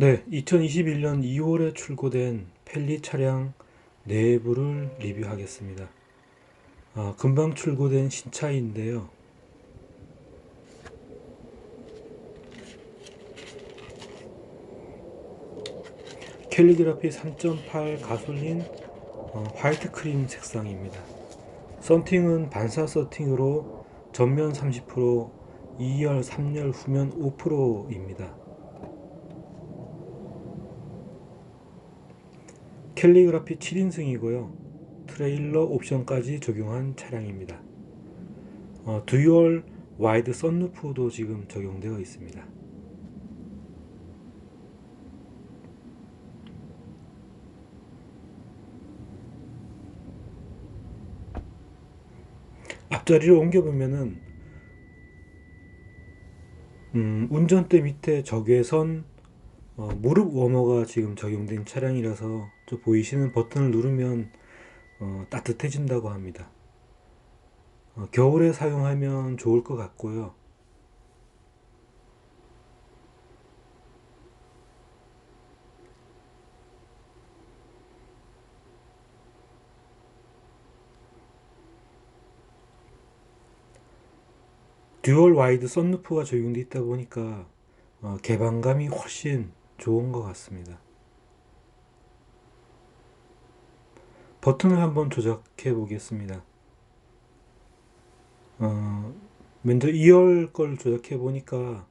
네, 2021년 2월에 출고된 펠리 차량 내부를 리뷰하겠습니다. 아, 금방 출고된 신차인데요. 캘리그라피 3.8 가솔린 어, 화이트 크림 색상입니다. 썬팅은 반사 서팅으로 전면 30%, 2열, 3열, 후면 5%입니다. 캘리그라피 7인승이고요. 트레일러 옵션까지 적용한 차량입니다. 어, 듀얼 와이드 썬루프도 지금 적용되어 있습니다. 앞자리를 옮겨보면은 음, 운전대 밑에 적외선 어, 무릎 워머가 지금 적용된 차량이라서 저 보이시는 버튼을 누르면 어, 따뜻해진다고 합니다. 어, 겨울에 사용하면 좋을 것 같고요. 듀얼 와이드 썬루프가 적용되어 있다 보니까 어, 개방감이 훨씬 좋은 것 같습니다. 버튼을 한번 조작해 보겠습니다. 어, 먼저 2열 걸 조작해 보니까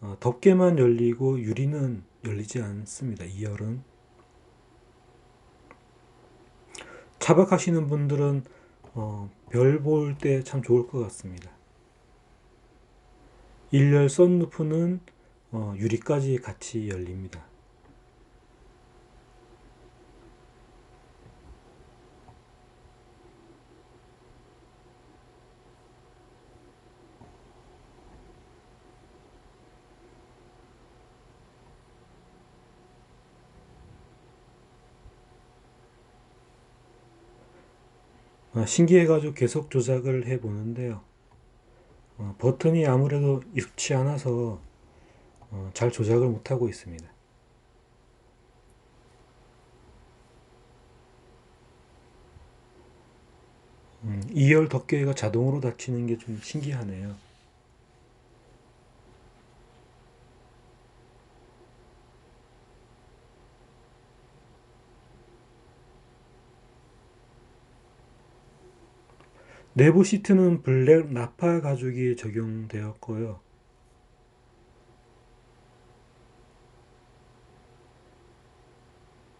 어, 덮개만 열리고 유리는 열리지 않습니다. 2열은 차박하시는 분들은 어, 별 볼 때 참 좋을 것 같습니다. 1열 썬루프는 어, 유리까지 같이 열립니다. 신기해가지고 계속 조작을 해 보는데요. 어, 버튼이 아무래도 익지 않아서 어, 잘 조작을 못하고 있습니다. 음, 2열 덮개가 자동으로 닫히는 게 좀 신기하네요. 내부 시트는 블랙 나파 가죽이 적용되었고요.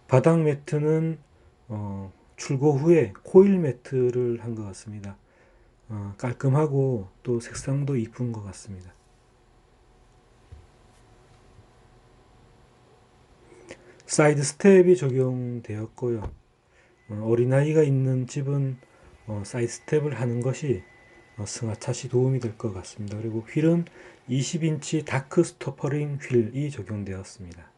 바닥 매트는 어, 출고 후에 코일 매트를 한 것 같습니다. 어, 깔끔하고 또 색상도 이쁜 것 같습니다. 사이드 스텝이 적용되었고요. 어, 어린아이가 있는 집은 어, 사이드 스텝을 하는 것이 어, 승하차시 도움이 될 것 같습니다. 그리고 휠은 20인치 다크 스토퍼링 휠이 적용되었습니다.